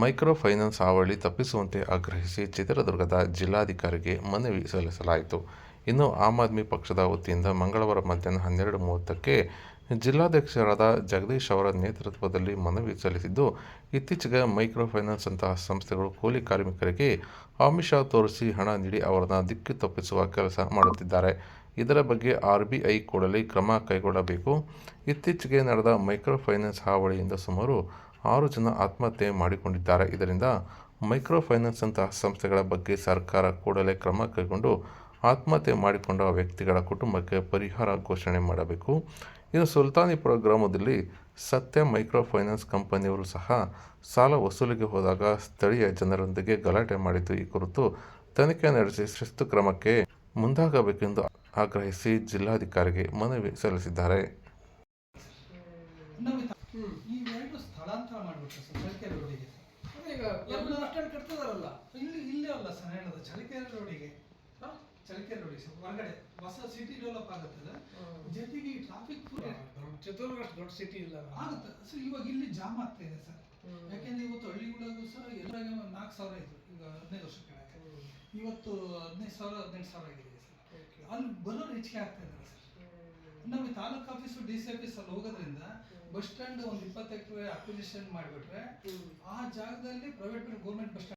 Micro finance ಹಾವಳಿ ತಪ್ಪಿಸುವಂತೆ ಆಗ್ರಹಿಸಿ ಚಿತ್ರದುರ್ಗದ ಜಿಲ್ಲಾಧಿಕಾರಿಗೆ ಮನವಿ ಸಲ್ಲಿಸಲಾಯಿತು. ಇನ್ನು ಆಮ್ ಆದ್ಮಿ ಪಕ್ಷದ ವತಿಯಿಂದ ಮಂಗಳವಾರ ಮಧ್ಯಾಹ್ನ ಹನ್ನೆರಡು ಮೂವತ್ತಕ್ಕೆ ಜಿಲ್ಲಾಧ್ಯಕ್ಷರಾದ ಜಗದೀಶ್ ಅವರ ನೇತೃತ್ವದಲ್ಲಿ ಮನವಿ ಸಲ್ಲಿಸಿದ್ದು, ಇತ್ತೀಚೆಗೆ ಮೈಕ್ರೋ ಫೈನಾನ್ಸ್ ಅಂತಹ ಸಂಸ್ಥೆಗಳು ಕೂಲಿ ಕಾರ್ಮಿಕರಿಗೆ ಆಮಿಷ ತೋರಿಸಿ ಹಣ ನೀಡಿ ಅವರನ್ನು ದಿಕ್ಕು ತಪ್ಪಿಸುವ ಕೆಲಸ ಮಾಡುತ್ತಿದ್ದಾರೆ. ಇದರ ಬಗ್ಗೆ ಆರ್ ಬಿ ಐ ಕೂಡಲೇ ಕ್ರಮ ಕೈಗೊಳ್ಳಬೇಕು. ಇತ್ತೀಚೆಗೆ ನಡೆದ ಮೈಕ್ರೋ ಫೈನಾನ್ಸ್ ಹಾವಳಿಯಿಂದ ಸುಮಾರು ಆರು ಜನ ಆತ್ಮಹತ್ಯೆ ಮಾಡಿಕೊಂಡಿದ್ದಾರೆ. ಇದರಿಂದ ಮೈಕ್ರೋ ಫೈನಾನ್ಸ್ ಅಂತಹ ಸಂಸ್ಥೆಗಳ ಬಗ್ಗೆ ಸರ್ಕಾರ ಕೂಡಲೇ ಕ್ರಮ ಕೈಗೊಂಡು ಆತ್ಮಹತ್ಯೆ ಮಾಡಿಕೊಂಡ ವ್ಯಕ್ತಿಗಳ ಕುಟುಂಬಕ್ಕೆ ಪರಿಹಾರ ಘೋಷಣೆ ಮಾಡಬೇಕು. ಇನ್ನು ಸುಲ್ತಾನಿಪುರ ಗ್ರಾಮದಲ್ಲಿ ಸತ್ಯ ಮೈಕ್ರೋ ಫೈನಾನ್ಸ್ ಕಂಪನಿಯವರು ಸಹ ಸಾಲ ವಸೂಲಿಗೆ ಹೋದಾಗ ಸ್ಥಳೀಯ ಜನರೊಂದಿಗೆ ಗಲಾಟೆ ಮಾಡಿದ್ದು ಈ ಕುರಿತು ತನಿಖೆ ನಡೆಸಿ ಶಿಸ್ತು ಕ್ರಮಕ್ಕೆ ಮುಂದಾಗಬೇಕೆಂದು ಆಗ್ರಹಿಸಿ ಜಿಲ್ಲಾಧಿಕಾರಿಗೆ ಮನವಿ ಸಲ್ಲಿಸಿದ್ದಾರೆ. ಸ್ಥಳಾಂತರ ಮಾಡಿಬಿಟ್ರೆ ಸರ್ ಚಳಿಕೆರೆ ರೋಡಿಗೆ. ಈಗ ಎಲ್ಲ ಬಸ್ ಸ್ಟ್ಯಾಂಡ್ ಕಟ್ತಿದಾರಲ್ಲ. ಇಲ್ಲಿ ಇಲ್ಲೇ ಅಲ್ಲ ಸರ್ ಹೇಳೋದು ಚಳಿಕೆರೆ ರೋಡಿಗೆ. ಚಳಿಕೆರೆ ರೋಡಿಗೆ ಸರ್ ಹೊರಗಡೆ. ಹೊಸ ಸಿಟಿ ಡೆವಲಪ್ ಆಗುತ್ತಲ್ಲ ಜೊತೆಗೆ ಈ ಟ್ರಾಫಿಕ್ ಚಿತ್ರದುರ್ಗ ಅಷ್ಟು ದೊಡ್ಡ ಸಿಟಿ ಇಲ್ಲ ಆಗುತ್ತೆ. ಸರ್ ಇವಾಗ ಇಲ್ಲಿ ಜಾಮ್ ಆಗ್ತಾ ಇದೆ ಸರ್. ಯಾಕೆಂದ್ರೆ ಇವತ್ತು ಹಳ್ಳಿಗಳಿಗೂ ಸರ್ ಎಲ್ಲಾಗ ನಾಲ್ಕು ಸಾವಿರ ಇತ್ತು ಈಗ ಹದಿನೈದು ವರ್ಷ ಕೆಳಗೆ. ಇವತ್ತು ಹದಿನೈದು ಸಾವಿರ ಹದಿನೆಂಟು ಸಾವಿರ ಆಗಿದೆ ಸರ್. ಅಲ್ಲಿ ಬರೋರು ಹೆಚ್ಚಿಗೆ ಆಗ್ತಾ ಇದ್ದಾರೆ ಸರ್. ನಮಗೆ taluk office D C office ಅಲ್ಲಿ ಹೋಗೋದ್ರಿಂದ ಬಸ್ ಸ್ಟ್ಯಾಂಡ್ ಒಂದು ಇಪ್ಪತ್ತು ಎಕರೆ ಅಕ್ವಿಸಿಷನ್ ಮಾಡಿಬಿಟ್ರೆ ಆ ಜಾಗದಲ್ಲಿ ಪ್ರೈವೇಟ್ ಗೌರ್ಮೆಂಟ್ ಬಸ್